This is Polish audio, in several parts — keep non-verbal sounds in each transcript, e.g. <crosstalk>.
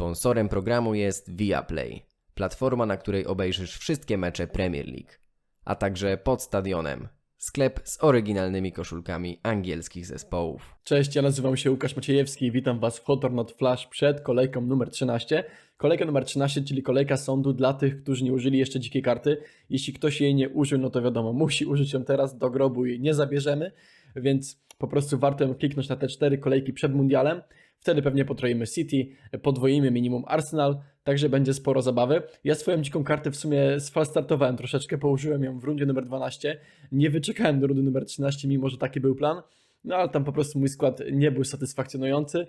Sponsorem programu jest Viaplay, platforma, na której obejrzysz wszystkie mecze Premier League, a także pod stadionem. Sklep z oryginalnymi koszulkami angielskich zespołów. Cześć, ja nazywam się Łukasz Maciejewski i witam Was w Hot or Not Flash przed kolejką numer 13. Kolejka numer 13, czyli kolejka sądu dla tych, którzy nie użyli jeszcze dzikiej karty. Jeśli ktoś jej nie użył, no to wiadomo, musi użyć ją teraz, do grobu jej nie zabierzemy, więc po prostu warto kliknąć na te cztery kolejki przed mundialem. Wtedy pewnie potroimy City, podwoimy minimum Arsenal, także będzie sporo zabawy. Ja swoją dziką kartę w sumie sfalstartowałem troszeczkę, położyłem ją w rundzie numer 12. Nie wyczekałem do rundy numer 13, mimo że taki był plan. No ale tam po prostu mój skład nie był satysfakcjonujący.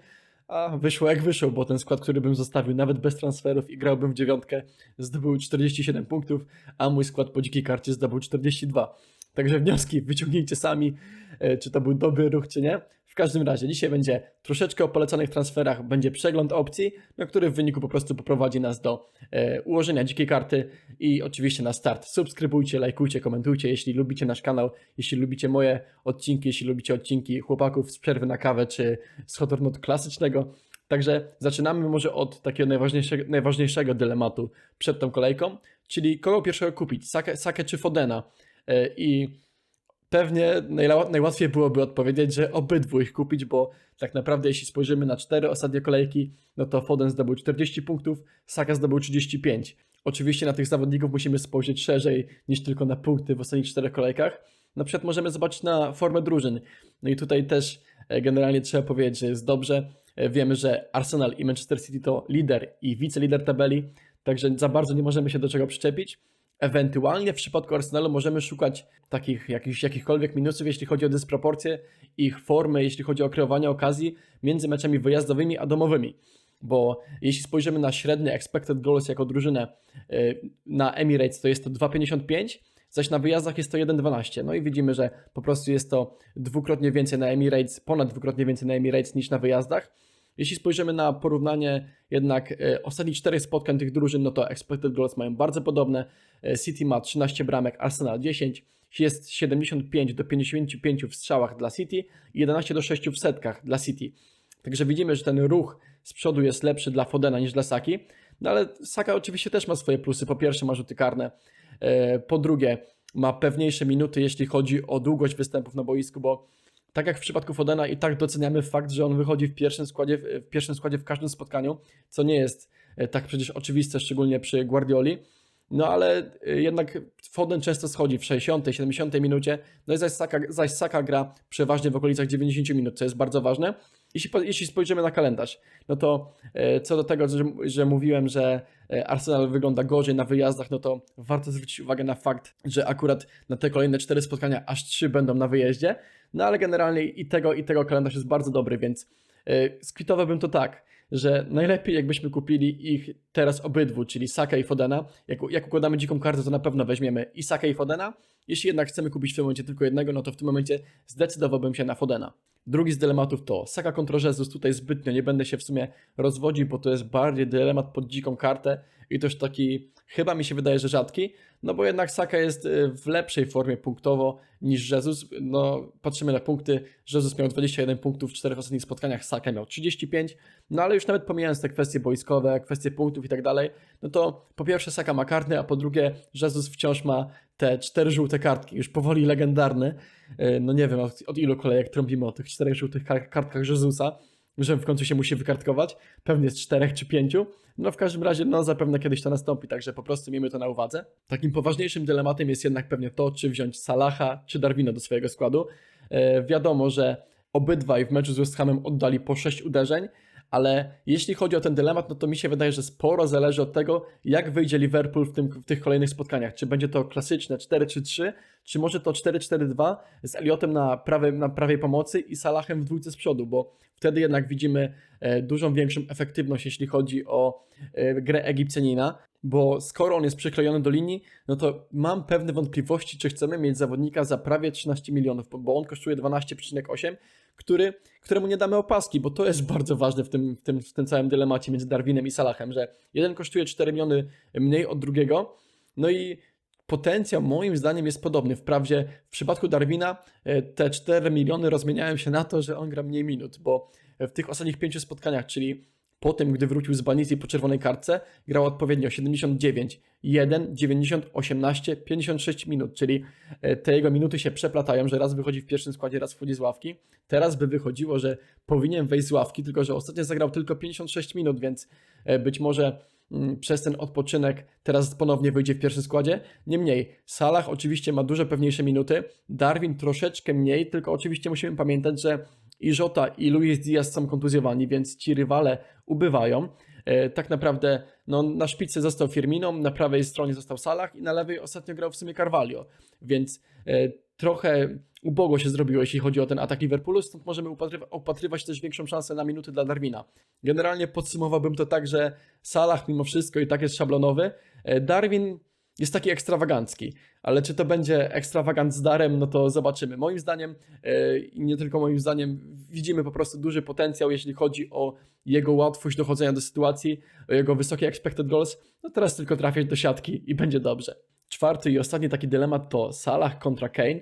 A wyszło jak wyszło, bo ten skład, który bym zostawił nawet bez transferów i grałbym w dziewiątkę, zdobył 47 punktów, a mój skład po dzikiej karcie zdobył 42. Także wnioski wyciągnijcie sami, e, czy to był dobry ruch, czy nie. W każdym razie dzisiaj będzie troszeczkę o polecanych transferach, będzie przegląd opcji, no, który w wyniku po prostu poprowadzi nas do e, ułożenia dzikiej karty i oczywiście na start. Subskrybujcie, lajkujcie, komentujcie, jeśli lubicie nasz kanał, jeśli lubicie moje odcinki, jeśli lubicie odcinki chłopaków z przerwy na kawę czy z Hot or Not klasycznego. Także zaczynamy może od takiego najważniejszego, najważniejszego dylematu przed tą kolejką, czyli kogo pierwszego kupić, Sakę, Sakę czy Fodena. E, I pewnie najłatwiej byłoby odpowiedzieć, że obydwu ich kupić, bo tak naprawdę jeśli spojrzymy na cztery ostatnie kolejki, no to Foden zdobył 40 punktów, Saka zdobył 35. Oczywiście na tych zawodników musimy spojrzeć szerzej niż tylko na punkty w ostatnich czterech kolejkach. Na przykład możemy zobaczyć na formę drużyn. No i tutaj też e, generalnie trzeba powiedzieć, że jest dobrze. E, Wiemy, że Arsenal i Manchester City to lider i wicelider tabeli, także za bardzo nie możemy się do czego przyczepić. Ewentualnie w przypadku Arsenalu możemy szukać takich jakichś, jakichkolwiek minusów, jeśli chodzi o dysproporcje ich formy, jeśli chodzi o kreowanie okazji między meczami wyjazdowymi a domowymi. Bo jeśli spojrzymy na średnie expected goals jako drużynę y, na Emirates, to jest to 2,55, zaś na wyjazdach jest to 1,12. No i widzimy, że po prostu jest to dwukrotnie więcej na Emirates, ponad dwukrotnie więcej na Emirates niż na wyjazdach. Jeśli spojrzymy na porównanie jednak e, ostatnich czterech spotkań tych drużyn, no to expected goals mają bardzo podobne. E, City ma 13 bramek, Arsenal 10, jest 75 do 55 w strzałach dla City i 11 do 6 w setkach dla City. Także widzimy, że ten ruch z przodu jest lepszy dla Fodena niż dla Saki. No ale Saka oczywiście też ma swoje plusy. Po pierwsze ma rzuty karne, e, po drugie ma pewniejsze minuty, jeśli chodzi o długość występów na boisku, bo tak jak w przypadku Fodena i tak doceniamy fakt, że on wychodzi w pierwszym składzie w pierwszym składzie w każdym spotkaniu, co nie jest e, tak przecież oczywiste, szczególnie przy Guardioli. No ale e, jednak Foden często schodzi w 60, 70 minucie, no i zaś Saka, zaś Saka gra przeważnie w okolicach 90 minut, co jest bardzo ważne. Jeśli, jeśli spojrzymy na kalendarz, no to e, co do tego, że, że mówiłem, że e, Arsenal wygląda gorzej na wyjazdach, no to warto zwrócić uwagę na fakt, że akurat na te kolejne cztery spotkania aż trzy będą na wyjeździe. No ale generalnie i tego, i tego kalendarz jest bardzo dobry, więc yy, skwitowałbym to tak, że najlepiej jakbyśmy kupili ich teraz obydwu, czyli Saka i Fodena. Jak, jak układamy dziką kartę, to na pewno weźmiemy i Saka i Fodena. Jeśli jednak chcemy kupić w tym momencie tylko jednego, no to w tym momencie zdecydowałbym się na Fodena. Drugi z dylematów to Saka kontra. Tutaj zbytnio nie będę się w sumie rozwodził, bo to jest bardziej dylemat pod dziką kartę i też taki, chyba mi się wydaje, że rzadki, no bo jednak Saka jest y, w lepszej formie punktowo niż Jesus. No, patrzymy na punkty. Jesus miał 21 punktów w czterech ostatnich spotkaniach, Saka miał 35. No ale już nawet pomijając te kwestie boiskowe, kwestie punktów i tak dalej, no to po pierwsze Saka ma karny, a po drugie Jesus wciąż ma te cztery żółte kartki, już powoli legendarne. Y, No nie wiem od, od ilu kolejek trąbimy o tych czterech żółtych kar- kartkach Jezusa, że w końcu się musi wykartkować. Pewnie z czterech czy pięciu. No w każdym razie, no zapewne kiedyś to nastąpi, także po prostu miejmy to na uwadze. Takim poważniejszym dylematem jest jednak pewnie to, czy wziąć Salaha czy Darwina do swojego składu. E, wiadomo, że obydwaj w meczu z West Hamem oddali po 6 uderzeń, ale jeśli chodzi o ten dylemat, no to mi się wydaje, że sporo zależy od tego, jak wyjdzie Liverpool w, tym, w tych kolejnych spotkaniach. Czy będzie to klasyczne 4-3-3, czy może to 4-4-2 z Eliotem na, prawej na prawej pomocy i Salahem w dwójce z przodu, bo wtedy jednak widzimy e, dużą większą efektywność, jeśli chodzi o e, grę Egipcjanina, bo skoro on jest przyklejony do linii, no to mam pewne wątpliwości, czy chcemy mieć zawodnika za prawie 13 milionów, bo on kosztuje 12,8, który, któremu nie damy opaski, bo to jest <laughs> bardzo ważne w tym, w, tym, w tym całym dylemacie między Darwinem i Salahem, że jeden kosztuje 4 miliony mniej od drugiego, no i potencjał moim zdaniem jest podobny. Wprawdzie w przypadku Darwina e, te 4 miliony rozmieniają się na to, że on gra mniej minut, bo w tych ostatnich pięciu spotkaniach, czyli Po tym, gdy wrócił z banicji po czerwonej kartce, grał odpowiednio 79, 1, 90, 18, 56 minut, czyli e, te jego minuty się przeplatają, że raz wychodzi w pierwszym składzie, raz wchodzi z ławki. Teraz by wychodziło, że powinien wejść z ławki, tylko że ostatnio zagrał tylko 56 minut, więc e, być może mm, przez ten odpoczynek teraz ponownie wyjdzie w pierwszym składzie. Niemniej, Salah oczywiście ma dużo pewniejsze minuty, Darwin troszeczkę mniej, tylko oczywiście musimy pamiętać, że i Jota i Luis Diaz są kontuzjowani, więc ci rywale ubywają. E, tak naprawdę no, na szpicy został Firmino, na prawej stronie został Salah i na lewej ostatnio grał w sumie Carvalho, więc e, trochę ubogo się zrobiło, jeśli chodzi o ten atak Liverpoolu, stąd możemy upatrywać też większą szansę na minuty dla Darwina. Generalnie podsumowałbym to tak, że Salah mimo wszystko i tak jest szablonowy. E, Darwin jest taki ekstrawagancki, ale czy to będzie ekstrawagant z darem, no to zobaczymy. Moim zdaniem, e, i nie tylko moim zdaniem, widzimy po prostu duży potencjał, jeśli chodzi o jego łatwość dochodzenia do sytuacji, o jego wysokie expected goals. No teraz tylko trafiać do siatki i będzie dobrze. Czwarty i ostatni taki dylemat to Salah kontra Kane.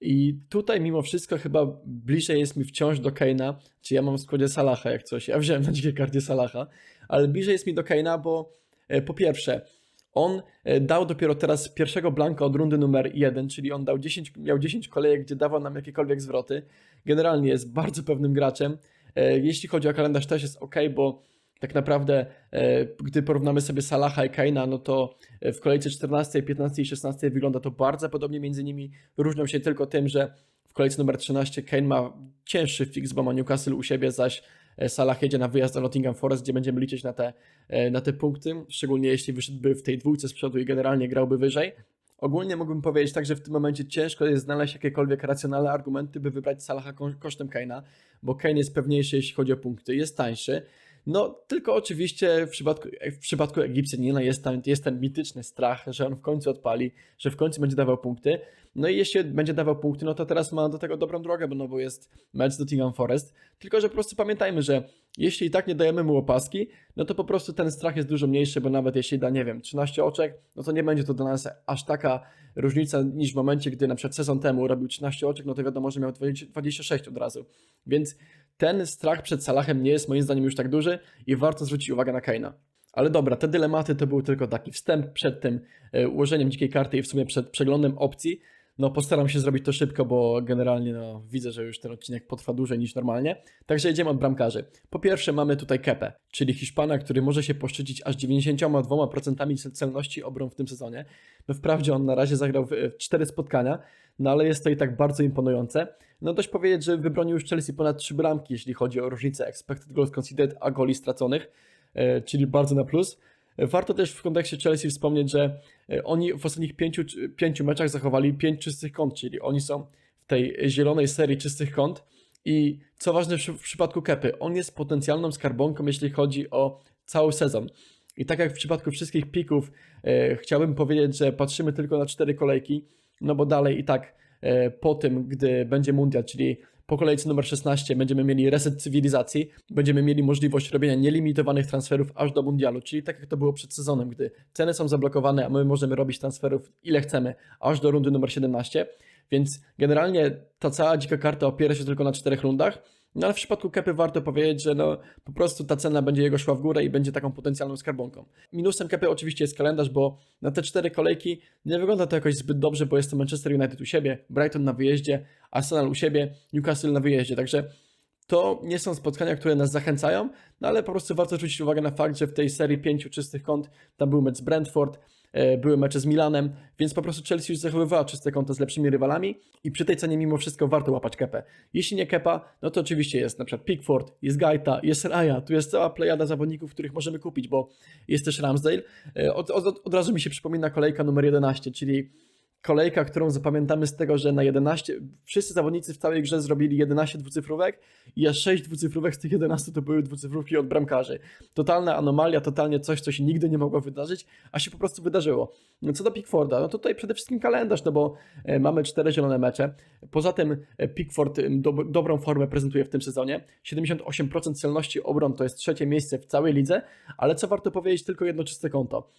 I tutaj mimo wszystko chyba bliżej jest mi wciąż do Kane'a, czy ja mam w składzie Salaha jak coś. Ja wziąłem na dzikiej karcie Salaha, ale bliżej jest mi do Kane'a, bo e, po pierwsze, on e, dał dopiero teraz pierwszego blanka od rundy numer 1, czyli on dał 10, miał 10 kolejek, gdzie dawał nam jakiekolwiek zwroty. Generalnie jest bardzo pewnym graczem. E, Jeśli chodzi o kalendarz też jest ok, bo tak naprawdę e, gdy porównamy sobie Salaha i Kane'a, no to w kolejce 14, 15 i 16 wygląda to bardzo podobnie między nimi. Różnią się tylko tym, że w kolejce numer 13 Kane ma cięższy fix, bo ma Newcastle u siebie, zaś Salah jedzie na wyjazd do Nottingham Forest, gdzie będziemy liczyć na te, e, na te punkty, szczególnie jeśli wyszedłby w tej dwójce z przodu i generalnie grałby wyżej. Ogólnie mógłbym powiedzieć tak, że w tym momencie ciężko jest znaleźć jakiekolwiek racjonalne argumenty, by wybrać Salaha ko- kosztem Kane'a, bo Kane jest pewniejszy, jeśli chodzi o punkty, jest tańszy. No, tylko oczywiście w przypadku, w przypadku Egipcjanina jest ten, jest ten mityczny strach, że on w końcu odpali, że w końcu będzie dawał punkty. No i jeśli będzie dawał punkty, no to teraz ma do tego dobrą drogę, bo no bo jest mecz z Nottingham Forest. Tylko, że po prostu pamiętajmy, że jeśli i tak nie dajemy mu opaski, no to po prostu ten strach jest dużo mniejszy, bo nawet jeśli da, nie wiem, 13 oczek, no to nie będzie to dla nas aż taka różnica niż w momencie, gdy na przykład sezon temu robił 13 oczek, no to wiadomo, że miał 20 26 od razu. Więc ten strach przed Salahem nie jest moim zdaniem już tak duży i warto zwrócić uwagę na Kane'a. Ale dobra, te dylematy to był tylko taki wstęp przed tym e, ułożeniem dzikiej karty i w sumie przed przeglądem opcji. No postaram się zrobić to szybko, bo generalnie no, widzę, że już ten odcinek potrwa dłużej niż normalnie. Także jedziemy od bramkarzy. Po pierwsze mamy tutaj Kepę, czyli Hiszpana, który może się poszczycić aż 92% celności obron w tym sezonie. No wprawdzie on na razie zagrał w, w cztery spotkania, no ale jest to i tak bardzo imponujące. No dość powiedzieć, że wybronił już Chelsea ponad 3 bramki, jeśli chodzi o różnicę expected goals conceded, a goli straconych, e, czyli bardzo na plus. Warto też w kontekście Chelsea wspomnieć, że e, oni w ostatnich pięciu, pięciu meczach zachowali pięć czystych kąt, czyli oni są w tej zielonej serii czystych kąt. I co ważne w, w przypadku Kepy, on jest potencjalną skarbonką, jeśli chodzi o cały sezon. I tak jak w przypadku wszystkich pików, e, chciałbym powiedzieć, że patrzymy tylko na cztery kolejki, no bo dalej i tak e, po tym, gdy będzie mundial, czyli po kolejce numer 16 będziemy mieli reset cywilizacji, będziemy mieli możliwość robienia nielimitowanych transferów aż do mundialu, czyli tak jak to było przed sezonem, gdy ceny są zablokowane, a my możemy robić transferów ile chcemy, aż do rundy numer 17. Więc generalnie ta cała dzika karta opiera się tylko na czterech rundach. No ale w przypadku Kepy warto powiedzieć, że no, po prostu ta cena będzie jego szła w górę i będzie taką potencjalną skarbonką. Minusem Kepy oczywiście jest kalendarz, bo na te cztery kolejki nie wygląda to jakoś zbyt dobrze, bo jest to Manchester United u siebie, Brighton na wyjeździe, Arsenal u siebie, Newcastle na wyjeździe, także to nie są spotkania, które nas zachęcają, no ale po prostu warto zwrócić uwagę na fakt, że w tej serii pięciu czystych kąt tam był mecz Brentford, były mecze z Milanem, więc po prostu Chelsea już zachowywała czyste konto z lepszymi rywalami i przy tej cenie mimo wszystko warto łapać kepę. Jeśli nie kepa, no to oczywiście jest na przykład Pickford, jest Gaita, jest Raya, tu jest cała plejada zawodników, których możemy kupić, bo jest też Ramsdale. E, Od, od, od razu mi się przypomina kolejka numer 11, czyli kolejka, którą zapamiętamy z tego, że na 11, wszyscy zawodnicy w całej grze zrobili 11 dwucyfrówek i aż 6 dwucyfrówek z tych 11 to były dwucyfrówki od bramkarzy. Totalna anomalia, totalnie coś, co się nigdy nie mogło wydarzyć, a się po prostu wydarzyło. No Co do Pickforda, no tutaj przede wszystkim kalendarz, no bo e, mamy cztery zielone mecze. Poza tym e, Pickford e, do, dobrą formę prezentuje w tym sezonie. 78% celności obron to jest trzecie miejsce w całej lidze, ale co warto powiedzieć, tylko jedno czyste konto.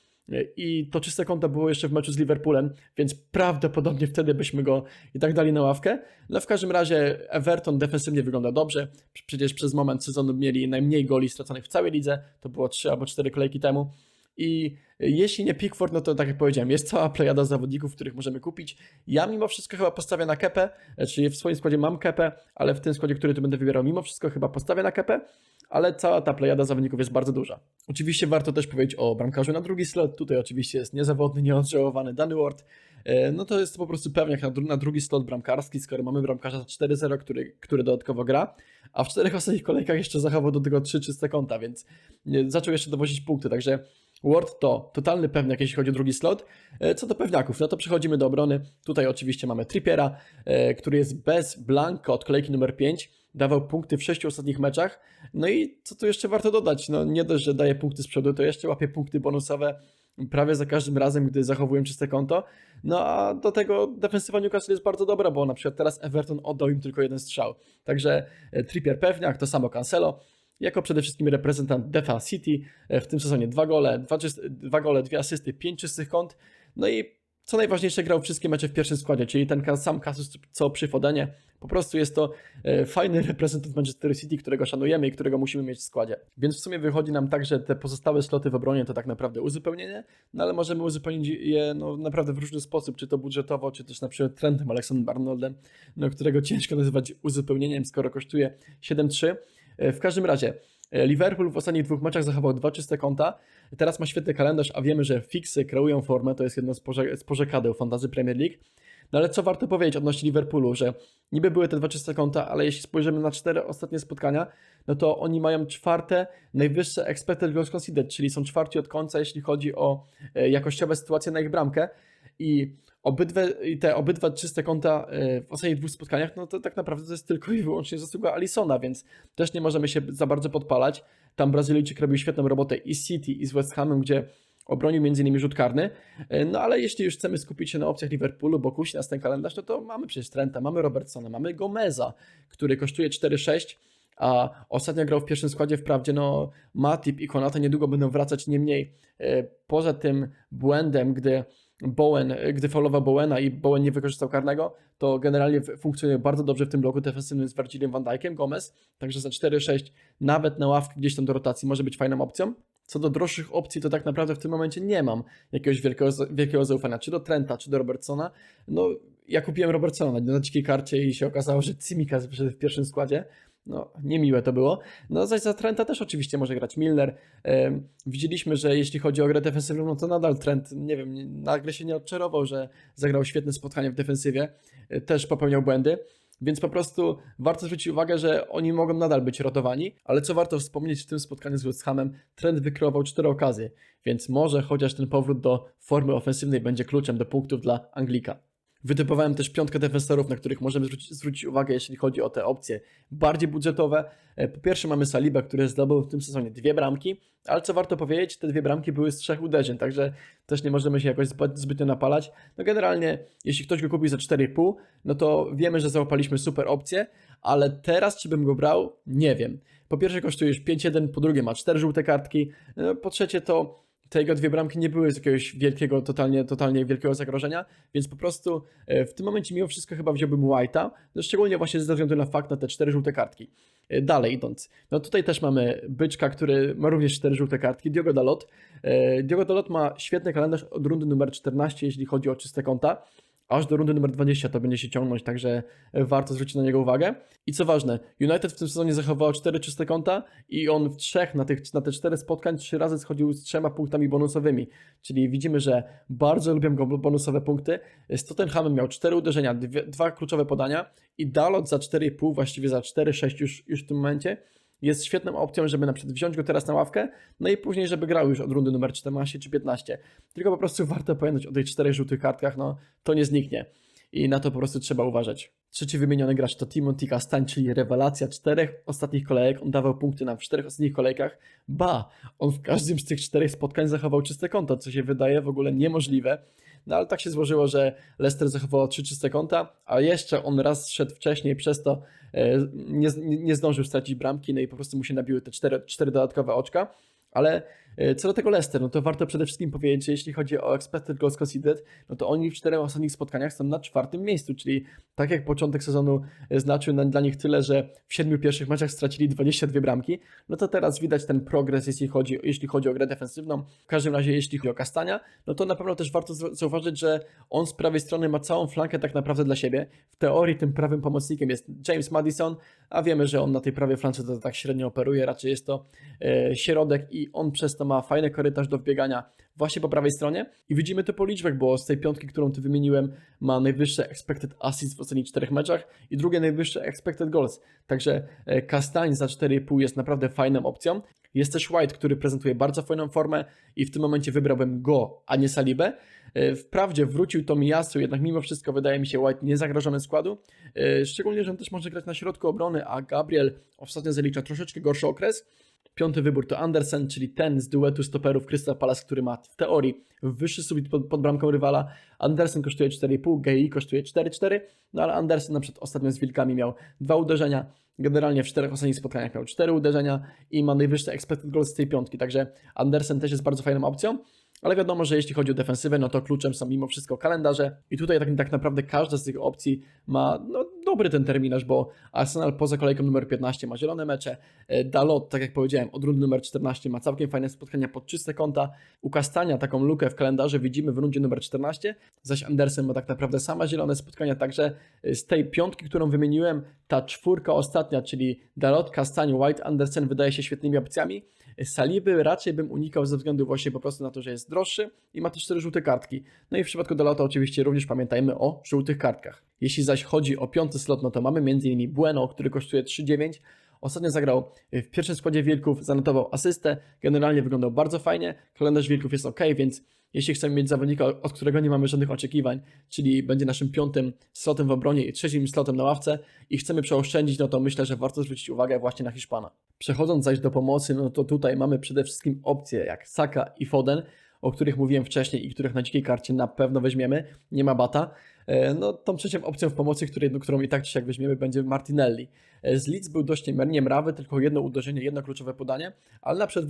I to czyste konto było jeszcze w meczu z Liverpoolem, więc prawdopodobnie wtedy byśmy go i tak dali na ławkę. No w każdym razie Everton defensywnie wygląda dobrze. Przecież przez moment sezonu mieli najmniej goli straconych w całej lidze. To było 3 albo 4 kolejki temu. I jeśli nie Pickford, no to tak jak powiedziałem, jest cała plejada zawodników, których możemy kupić. Ja mimo wszystko chyba postawię na kepę, czyli w swoim składzie mam kepę, ale w tym składzie, który tu będę wybierał, mimo wszystko chyba postawię na kepę, ale cała ta plejada zawodników jest bardzo duża. Oczywiście warto też powiedzieć o bramkarzu na drugi slot. Tutaj oczywiście jest niezawodny, nieodżałowany Danny Ward. E, No to jest po prostu pewniak na, dru- na drugi slot bramkarski, skoro mamy bramkarza za 4-0, który, który dodatkowo gra, a w czterech ostatnich kolejkach jeszcze zachował do tego 3 czyste konta, więc e, zaczął jeszcze dowozić punkty, także Ward to totalny pewniak, jeśli chodzi o drugi slot. E, Co do pewniaków, no to przechodzimy do obrony. Tutaj oczywiście mamy Trippiera, który jest bez Blanco od kolejki numer 5. Dawał punkty w sześciu ostatnich meczach. No i co tu jeszcze warto dodać? No nie dość, że daje punkty z przodu, to jeszcze łapie punkty bonusowe prawie za każdym razem, gdy zachowują czyste konto. No a do tego defensywa Newcastle jest bardzo dobra, bo na przykład teraz Everton oddał im tylko jeden strzał. Także e, Trippier pewniak, to samo Cancelo jako przede wszystkim reprezentant Defa City. E, W tym sezonie dwa gole, dwa, dwa gole, dwie asysty, pięć czystych kąt. No i co najważniejsze, grał wszystkie mecze w pierwszym składzie, czyli ten sam kasus co przy Fodenie. Po prostu jest to e, fajny <laughs> reprezentant Manchester City, którego szanujemy i którego musimy mieć w składzie. Więc w sumie wychodzi nam tak, że te pozostałe sloty w obronie to tak naprawdę uzupełnienie, no ale możemy uzupełnić je no, naprawdę w różny sposób, czy to budżetowo, czy też na przykład Trentem Alexander Arnoldem, no, którego ciężko nazywać uzupełnieniem, skoro kosztuje 7-3. E, W każdym razie, Liverpool w ostatnich dwóch meczach zachował dwa czyste konta. Teraz ma świetny kalendarz, a wiemy, że fiksy kreują formę. To jest jedno z, porze- z porzekadeł Fantasy Premier League. No ale co warto powiedzieć odnośnie Liverpoolu, że niby były te dwa czyste konta, ale jeśli spojrzymy na cztery ostatnie spotkania, no to oni mają czwarte najwyższe expected goals conceded, czyli są czwarci od końca, jeśli chodzi o e, jakościowe sytuacje na ich bramkę. I obydwie, i te obydwa czyste konta e, w ostatnich dwóch spotkaniach, no to tak naprawdę to jest tylko i wyłącznie zasługa Alisona, więc też nie możemy się za bardzo podpalać. Tam Brazylijczyk robił świetną robotę i z City, i z West Hamem, gdzie obronił m.in. rzut karny. E, No ale jeśli już chcemy skupić się na opcjach Liverpoolu, bo kusi nas ten kalendarz, no to mamy przecież Trenta, mamy Robertsona, mamy Gomeza, który kosztuje 4,6, a ostatnio grał w pierwszym składzie, wprawdzie no Matip i Konata niedługo będą wracać, niemniej e, poza tym błędem, gdy Bowen, gdy faulował Bowena i Bowen nie wykorzystał karnego, to generalnie funkcjonuje bardzo dobrze w tym bloku defensywnym z Virgilem van Dijkiem, Gomez, także za 4-6 nawet na ławkę gdzieś tam do rotacji może być fajną opcją. Co do droższych opcji, to tak naprawdę w tym momencie nie mam jakiegoś wielkiego, wielkiego zaufania, czy do Trenta, czy do Robertsona. No, ja kupiłem Robertsona na dzikiej karcie i się okazało, że Cimikas wyszedł w pierwszym składzie. No, niemiłe to było. No, zaś za Trenta też oczywiście może grać Milner. Widzieliśmy, że jeśli chodzi o grę defensywną, no to nadal Trent, nie wiem, nagle się nie odczarował, że zagrał świetne spotkanie w defensywie. E, Też popełniał błędy. Więc po prostu warto zwrócić uwagę, że oni mogą nadal być rotowani, ale co warto wspomnieć w tym spotkaniu z West Hamem, Trent wykreował cztery okazje, więc może chociaż ten powrót do formy ofensywnej będzie kluczem do punktów dla Anglika. Wytypowałem też piątkę defensorów, na których możemy zwrócić, zwrócić uwagę, jeśli chodzi o te opcje bardziej budżetowe. E, Po pierwsze mamy Saliba, który zdobył w tym sezonie dwie bramki, ale co warto powiedzieć, te dwie bramki były z trzech uderzeń, także też nie możemy się jakoś zbyt- zbytnio napalać. No generalnie, jeśli ktoś go kupił za 4,5, no to wiemy, że załapaliśmy super opcję, ale teraz czy bym go brał? Nie wiem. Po pierwsze kosztuje już 5,1, po drugie ma cztery żółte kartki, no, po trzecie to te jego dwie bramki nie były z jakiegoś wielkiego, totalnie, totalnie wielkiego zagrożenia, więc po prostu e, w tym momencie mimo wszystko chyba wziąłbym White'a, no szczególnie właśnie ze względu na fakt na te cztery żółte kartki. E, Dalej idąc, no tutaj też mamy Byczka, który ma również cztery żółte kartki, Diogo Dalot. E, Diogo Dalot ma świetny kalendarz od rundy numer 14, jeśli chodzi o czyste konta, aż do rundy numer 20 to będzie się ciągnąć, także warto zwrócić na niego uwagę. I co ważne, United w tym sezonie zachowało cztery czyste konta i on w trzech na, tych, na te cztery spotkań trzy razy schodził z trzema punktami bonusowymi. Czyli widzimy, że bardzo lubią go bonusowe punkty. Z Tottenhamem miał cztery uderzenia, dwie, dwa kluczowe podania i Dalot za 4,5, właściwie za 4,6 już, już w tym momencie jest świetną opcją, żeby na przykład wziąć go teraz na ławkę, no i później, żeby grał już od rundy numer 14 czy 15. Tylko po prostu warto pamiętać o tych czterech żółtych kartkach, no to nie zniknie. I na to po prostu trzeba uważać. Trzeci wymieniony gracz to Timothy Castagne, czyli rewelacja czterech ostatnich kolejek. On dawał punkty nam w czterech ostatnich kolejkach. Ba, on w każdym z tych czterech spotkań zachował czyste konto, co się wydaje w ogóle niemożliwe. No ale tak się złożyło, że Leicester zachowało trzy czyste konta, a jeszcze on raz szedł wcześniej, przez to e, nie, nie zdążył stracić bramki, no i po prostu mu się nabiły te cztery, cztery dodatkowe oczka. Ale Co do tego Leicester, no to warto przede wszystkim powiedzieć, że jeśli chodzi o expected goals conceded, no to oni w czterech ostatnich spotkaniach są na czwartym miejscu, czyli tak jak początek sezonu e, znaczył na, dla nich tyle, że w siedmiu pierwszych meczach stracili 22 bramki, no to teraz widać ten progres, jeśli chodzi, jeśli chodzi o grę defensywną. W każdym razie, jeśli chodzi o Kastania, no to na pewno też warto zau- zauważyć, że on z prawej strony ma całą flankę tak naprawdę dla siebie. W teorii tym prawym pomocnikiem jest James Madison, a wiemy, że on na tej prawej flance to tak średnio operuje, raczej jest to e, środek i on przez to ma fajny korytarz do wbiegania właśnie po prawej stronie i widzimy to po liczbach, bo z tej piątki, którą tu wymieniłem, ma najwyższe expected assists w ostatnich czterech meczach i drugie najwyższe expected goals. Także e, Kastań za 4,5 jest naprawdę fajną opcją. Jest też White, który prezentuje bardzo fajną formę i w tym momencie wybrałbym go, a nie Salibę. E, Wprawdzie wrócił Tomiyasu, jednak mimo wszystko wydaje mi się White niezagrożony składu. E, Szczególnie, że on też może grać na środku obrony, a Gabriel ostatnio zalicza troszeczkę gorszy okres. Piąty wybór to Andersen, czyli ten z duetu stoperów Crystal Palace, który ma w teorii wyższy sufit pod, pod bramką rywala. Andersen kosztuje 4,5, GI kosztuje 4,4, no ale Andersen na przykład ostatnio z Wilkami miał dwa uderzenia, generalnie w czterech ostatnich spotkaniach miał cztery uderzenia i ma najwyższe expected goals z tej piątki, także Andersen też jest bardzo fajną opcją. Ale wiadomo, że jeśli chodzi o defensywę, no to kluczem są mimo wszystko kalendarze i tutaj tak, tak naprawdę każda z tych opcji ma no, dobry ten terminarz, bo Arsenal poza kolejką numer 15 ma zielone mecze, e, Dalot, tak jak powiedziałem, od rundy numer 14 ma całkiem fajne spotkania pod czyste konta, u Kastania taką lukę w kalendarzu widzimy w rundzie numer 14, zaś Andersen ma tak naprawdę same zielone spotkania, także e, z tej piątki, którą wymieniłem, ta czwórka ostatnia, czyli Dalot, Kastań, White, Andersen wydaje się świetnymi opcjami, Saliby raczej bym unikał ze względu właśnie po prostu na to, że jest droższy i ma też cztery żółte kartki. No i w przypadku Dalota oczywiście również pamiętajmy o żółtych kartkach. Jeśli zaś chodzi o piąty slot, no to mamy m.in. Bueno, który kosztuje 3,9. Ostatnio zagrał w pierwszym składzie Wilków, zanotował asystę, generalnie wyglądał bardzo fajnie, kalendarz Wilków jest ok, więc jeśli chcemy mieć zawodnika, od którego nie mamy żadnych oczekiwań, czyli będzie naszym piątym slotem w obronie i trzecim slotem na ławce i chcemy przeoszczędzić, no to myślę, że warto zwrócić uwagę właśnie na Hiszpana. Przechodząc zaś do pomocy, no to tutaj mamy przede wszystkim opcje jak Saka i Foden, o których mówiłem wcześniej i których na dzikiej karcie na pewno weźmiemy, nie ma bata. E, No, tą trzecią opcją w pomocy, no, którą i tak czy weźmiemy, będzie Martinelli. E, Z Leeds był dość nie- niemrawy, tylko jedno uderzenie, jedno kluczowe podanie, ale na przykład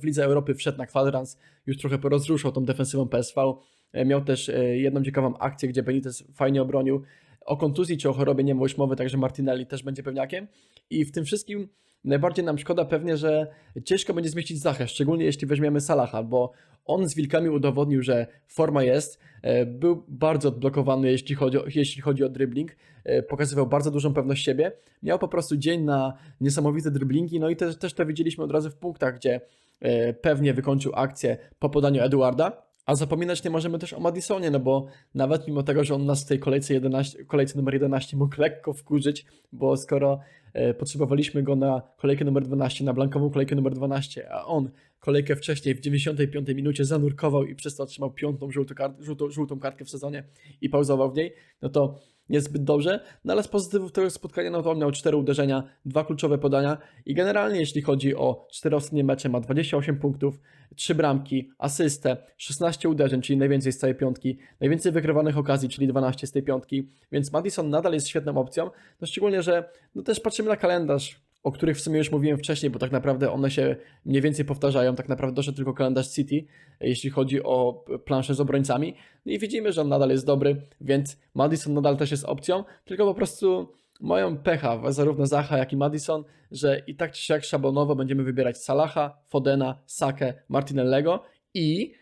w Lidze, Europy wszedł na kwadrans, już trochę porozruszał tą defensywą PSV. E, Miał też jedną ciekawą akcję, gdzie Benitez fajnie obronił. O kontuzji czy o chorobie nie było już mowy, także Martinelli też będzie pewniakiem. I w tym wszystkim najbardziej nam szkoda pewnie, że ciężko będzie zmieścić Zachę, szczególnie jeśli weźmiemy Salaha, bo on z Wilkami udowodnił, że forma jest, e, był bardzo odblokowany, jeśli chodzi o, jeśli chodzi o dribbling, e, pokazywał bardzo dużą pewność siebie, miał po prostu dzień na niesamowite dribblingi, no i też, też to widzieliśmy od razu w punktach, gdzie e, pewnie wykończył akcję po podaniu Eduarda, a zapominać nie możemy też o Madisonie, no bo nawet mimo tego, że on nas w tej kolejce, 11, kolejce numer 11 mógł lekko wkurzyć, bo skoro e, potrzebowaliśmy go na kolejkę numer 12, na blankową kolejkę numer 12, a on kolejkę wcześniej w 95 minucie zanurkował i przez to otrzymał piątą żółtą, żółtą, żółtą kartkę w sezonie i pauzował w niej, no to niezbyt dobrze. No ale z pozytywów tego spotkania, no to on miał cztery uderzenia, dwa kluczowe podania i generalnie jeśli chodzi o cztery ostatnie mecze, ma 28 punktów, trzy bramki, asystę, 16 uderzeń, czyli najwięcej z całej piątki, najwięcej wygrywanych okazji, czyli 12 z tej piątki, więc Madison nadal jest świetną opcją, no szczególnie, że no też patrzymy na kalendarz, o których w sumie już mówiłem wcześniej, bo tak naprawdę one się mniej więcej powtarzają. Tak naprawdę doszedł tylko kalendarz City, jeśli chodzi o planszę z obrońcami. No i widzimy, że on nadal jest dobry, więc Madison nadal też jest opcją, tylko po prostu mają pecha, zarówno Zacha, jak i Madison, że i tak czy siak szablonowo będziemy wybierać Salaha, Fodena, Sakę, Martinellego i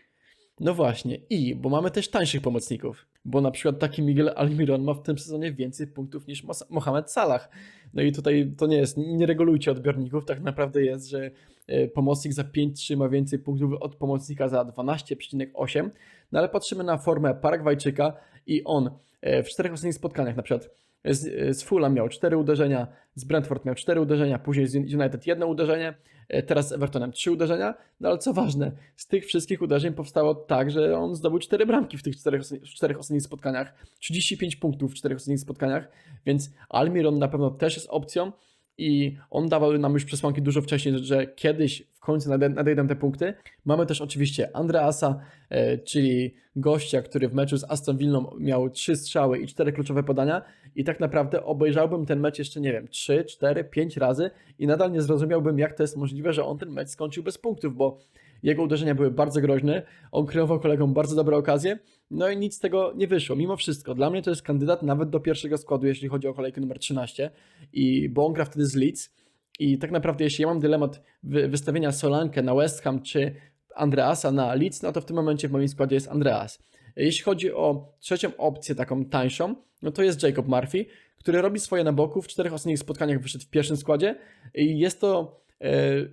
no właśnie, i, bo mamy też tańszych pomocników, bo na przykład taki Miguel Almiron ma w tym sezonie więcej punktów niż Mohamed Salah. No i tutaj to nie jest, nie regulujcie odbiorników, tak naprawdę jest, że e, pomocnik za 5-3 ma więcej punktów od pomocnika za 12,8, no ale patrzymy na formę Paragwajczyka i on e, w czterech ostatnich spotkaniach na przykład z, z Fulham miał 4 uderzenia, z Brentford miał 4 uderzenia, później z United jedno uderzenie, e, teraz z Evertonem 3 uderzenia, no ale co ważne, z tych wszystkich uderzeń powstało tak, że on zdobył 4 bramki w tych czterech, ostat- w czterech ostatnich spotkaniach, 35 punktów w czterech ostatnich spotkaniach, więc Almiron na pewno też jest opcją i on dawał nam już przesłanki dużo wcześniej, że kiedyś w końcu nade- nadejdą te punkty. Mamy też oczywiście Andreasa, e, czyli gościa, który w meczu z Aston Villą miał 3 strzały i 4 kluczowe podania i tak naprawdę obejrzałbym ten mecz jeszcze, nie wiem, 3, 4, 5 razy i nadal nie zrozumiałbym, jak to jest możliwe, że on ten mecz skończył bez punktów, bo Jego uderzenia były bardzo groźne, on kreował kolegom bardzo dobre okazje, no i nic z tego nie wyszło. Mimo wszystko, dla mnie to jest kandydat nawet do pierwszego składu, jeśli chodzi o kolejkę numer 13, i, bo on gra wtedy z Leeds. I tak naprawdę, jeśli ja mam dylemat wy, wystawienia Solankę na West Ham czy Andreasa na Leeds, no to w tym momencie w moim składzie jest Andreas. Jeśli chodzi o trzecią opcję, taką tańszą, no to jest Jacob Murphy, który robi swoje na boku. W czterech ostatnich spotkaniach wyszedł w pierwszym składzie i jest to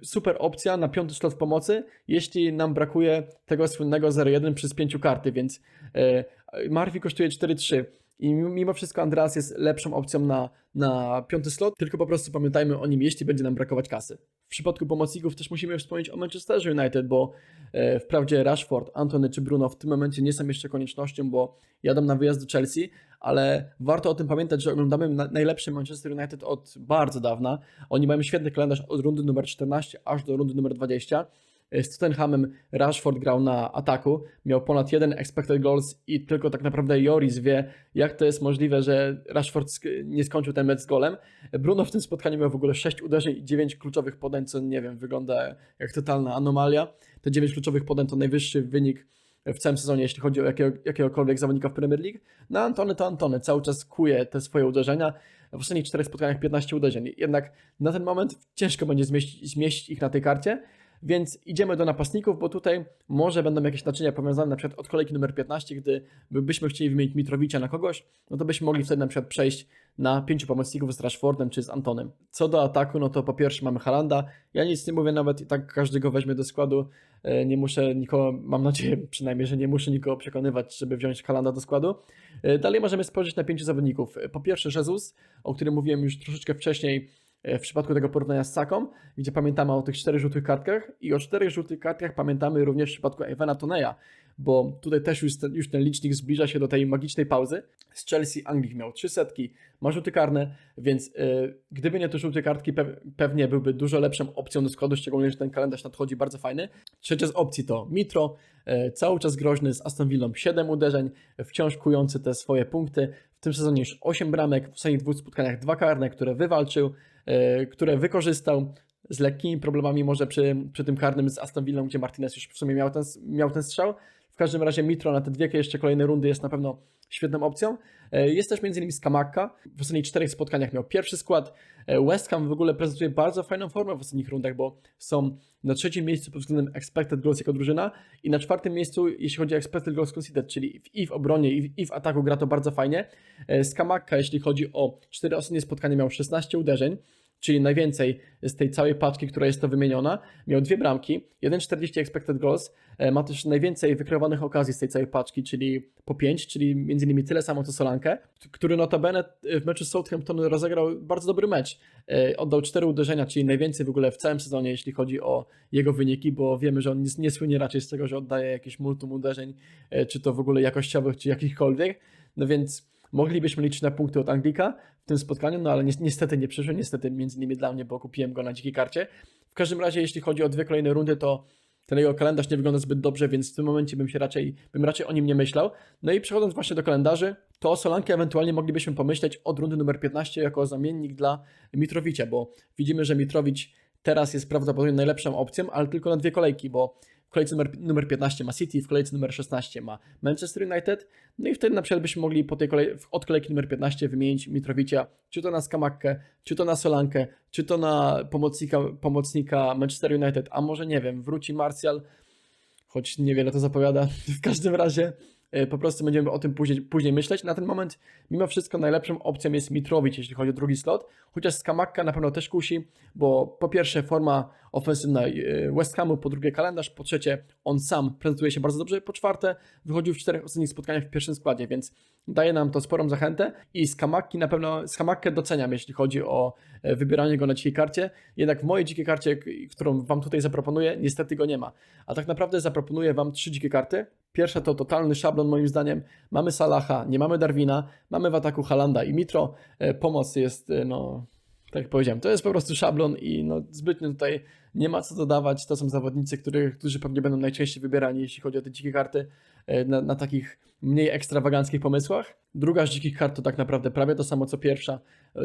super opcja na piąty slot pomocy, jeśli nam brakuje tego słynnego 0-1 przez pięciu karty, więc e, Murphy kosztuje 4-3 i mimo wszystko Andreas jest lepszą opcją na, na piąty slot, tylko po prostu pamiętajmy o nim, jeśli będzie nam brakować kasy. W przypadku pomocników też musimy wspomnieć o Manchesterze United, bo e, wprawdzie Rashford, Antony czy Bruno w tym momencie nie są jeszcze koniecznością, bo jadą na wyjazd do Chelsea, ale warto o tym pamiętać, że oglądamy na, najlepszy Manchester United od bardzo dawna. Oni mają świetny kalendarz od rundy numer 14 aż do rundy numer 20. Z Tottenhamem Rashford grał na ataku, miał ponad jeden expected goals i tylko tak naprawdę Joris wie, jak to jest możliwe, że Rashford nie skończył ten mecz z golem. Bruno w tym spotkaniu miał w ogóle 6 uderzeń i 9 kluczowych podań, co nie wiem, wygląda jak totalna anomalia. Te 9 kluczowych podań to najwyższy wynik w całym sezonie, jeśli chodzi o jakiego, jakiegokolwiek zawodnika w Premier League. Na Antony to Antony cały czas kuje te swoje uderzenia. W ostatnich 4 spotkaniach 15 uderzeń. Jednak na ten moment ciężko będzie zmieścić, zmieścić ich na tej karcie. Więc idziemy do napastników, bo tutaj może będą jakieś naczynia powiązane na przykład od kolejki numer 15, gdy byśmy chcieli wymienić Mitrowicza na kogoś, no to byśmy mogli wtedy na przykład przejść na pięciu pomocników z Rashfordem czy z Antonem. Co do ataku, no to po pierwsze mamy Halanda. Ja nic nie mówię, nawet i tak każdy go weźmie do składu. E, Nie muszę nikogo, mam nadzieję <laughs> przynajmniej, że nie muszę nikogo przekonywać, żeby wziąć Halanda do składu. E, Dalej możemy spojrzeć na pięciu zawodników. Po pierwsze Jesus, o którym mówiłem już troszeczkę wcześniej, w przypadku tego porównania z Saką, gdzie pamiętamy o tych czterech żółtych kartkach i o czterech żółtych kartkach pamiętamy również w przypadku Evana Toneja, bo tutaj też już ten, już ten licznik zbliża się do tej magicznej pauzy. Z Chelsea Anglik miał trzy setki, ma rzuty karne, więc yy, gdyby nie te żółte kartki, pe pewnie byłby dużo lepszą opcją do składu, szczególnie, że ten kalendarz nadchodzi bardzo fajny. Trzecia z opcji to Mitro, yy, cały czas groźny z Aston Villą 7 uderzeń, wciąż kujący te swoje punkty. W tym sezonie już 8 bramek, w ostatnich dwóch spotkaniach dwa karne, które wywalczył, które wykorzystał z lekkimi problemami może przy, przy tym karnym z Aston Villą, gdzie Martinez już w sumie miał ten, miał ten strzał. W każdym razie Mitro na te dwie jeszcze kolejne rundy jest na pewno świetną opcją. E, Jest też m.in. Skamakka. W ostatnich czterech spotkaniach miał pierwszy skład. E, West Ham w ogóle prezentuje bardzo fajną formę w ostatnich rundach, bo są na trzecim miejscu pod względem expected goals jako drużyna i na czwartym miejscu, jeśli chodzi o expected goals conceded, czyli i w obronie, i w, i w ataku gra to bardzo fajnie. E, Skamakka, jeśli chodzi o cztery ostatnie spotkania, miał 16 uderzeń czyli najwięcej z tej całej paczki, która jest to wymieniona. Miał dwie bramki, 1,40 expected goals, e, ma też najwięcej wykreowanych okazji z tej całej paczki, czyli po 5, czyli między innymi tyle samo co Solankę, który notabene w meczu Southampton rozegrał bardzo dobry mecz. E, Oddał 4 uderzenia, czyli najwięcej w ogóle w całym sezonie, jeśli chodzi o jego wyniki, bo wiemy, że on nie, nie słynie raczej z tego, że oddaje jakieś multum uderzeń, e, czy to w ogóle jakościowych, czy jakichkolwiek. No więc moglibyśmy liczyć na punkty od Anglika w tym spotkaniu, no ale ni niestety nie przyszły, niestety między innymi dla mnie, bo kupiłem go na dzikiej karcie. W każdym razie, jeśli chodzi o dwie kolejne rundy, to ten jego kalendarz nie wygląda zbyt dobrze, więc w tym momencie bym się raczej, bym raczej o nim nie myślał. No i przechodząc właśnie do kalendarzy, to o Solankę ewentualnie moglibyśmy pomyśleć od rundy numer 15 jako zamiennik dla Mitrowicia, bo widzimy, że Mitrowicz teraz jest prawdopodobnie najlepszą opcją, ale tylko na dwie kolejki, bo kolejce numer, numer 15 ma City, w kolejce numer 16 ma Manchester United, no i wtedy na przykład byśmy mogli po tej kolej, od kolejki numer 15 wymienić Mitrowicia, czy to na Skamakkę, czy to na Solankę, czy to na pomocnika, pomocnika Manchester United, a może nie wiem, wróci Martial, choć niewiele to zapowiada. <laughs> W każdym razie po prostu będziemy o tym później, później myśleć. Na ten moment, mimo wszystko, najlepszą opcją jest Mitrowicz, jeśli chodzi o drugi slot, chociaż Skamakka na pewno też kusi, bo po pierwsze forma ofensywna e, West Hamu, po drugie kalendarz, po trzecie on sam prezentuje się bardzo dobrze, po czwarte wychodził w czterech ostatnich spotkaniach w pierwszym składzie, więc daje nam to sporą zachętę i Skamakki na pewno, Skamakkę doceniam, jeśli chodzi o e, wybieranie go na dzikiej karcie, jednak w mojej dzikiej karcie, którą Wam tutaj zaproponuję, niestety go nie ma. A tak naprawdę zaproponuję Wam trzy dzikie karty. Pierwsza to totalny szablon moim zdaniem. Mamy Salaha, nie mamy Darwina, mamy w ataku Halanda i Mitro. E, Pomoc jest, e, no, tak jak powiedziałem, to jest po prostu szablon i no, zbytnio tutaj nie ma co dodawać. To są zawodnicy, których, którzy pewnie będą najczęściej wybierani, jeśli chodzi o te dzikie karty, e, na, na takich mniej ekstrawaganckich pomysłach. Druga z dzikich kart to tak naprawdę prawie to samo co pierwsza,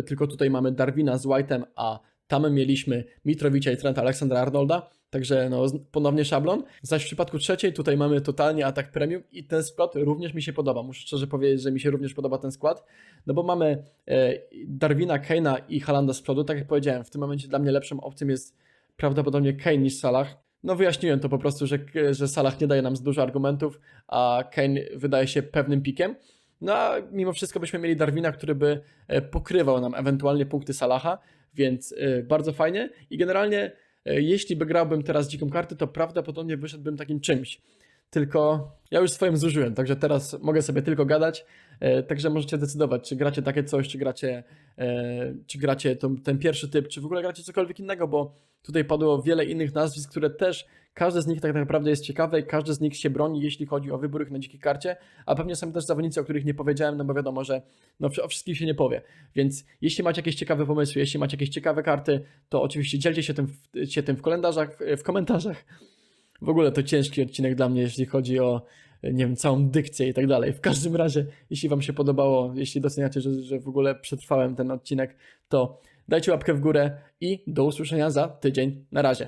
tylko tutaj mamy Darwina z White'em, a Tam mieliśmy Mitrowicza i Trenta Aleksandra Arnolda, także no, z- ponownie szablon. Zaś w przypadku trzeciej tutaj mamy totalnie atak premium i ten skład również mi się podoba. Muszę szczerze powiedzieć, że mi się również podoba ten skład, no bo mamy e, Darwina, Keina i Halanda z przodu. Tak jak powiedziałem, w tym momencie dla mnie lepszą opcją jest prawdopodobnie Kane niż Salah. No wyjaśniłem to po prostu, że, że Salah nie daje nam za dużo argumentów, a Kane wydaje się pewnym pikiem. No a mimo wszystko byśmy mieli Darwina, który by e, pokrywał nam ewentualnie punkty Salaha, więc e, bardzo fajnie. I generalnie, e, jeśli by grałbym teraz dziką kartę, to prawdopodobnie wyszedłbym takim czymś. Tylko ja już swoim zużyłem, także teraz mogę sobie tylko gadać. E, Także możecie decydować, czy gracie takie coś, czy gracie, e, czy gracie ten pierwszy typ, czy w ogóle gracie cokolwiek innego, bo tutaj padło wiele innych nazwisk, które też, każdy z nich tak naprawdę jest ciekawy, każdy z nich się broni, jeśli chodzi o wybór ich na dzikiej karcie, a pewnie są też zawodnicy, o których nie powiedziałem, no bo wiadomo, że no, o wszystkich się nie powie. Więc jeśli macie jakieś ciekawe pomysły, jeśli macie jakieś ciekawe karty, to oczywiście dzielcie się tym w, się tym w komentarzach, w komentarzach. W ogóle to ciężki odcinek dla mnie, jeśli chodzi o, nie wiem, całą dykcję i tak dalej. W każdym razie, jeśli Wam się podobało, jeśli doceniacie, że, że w ogóle przetrwałem ten odcinek, to dajcie łapkę w górę i do usłyszenia za tydzień. Na razie.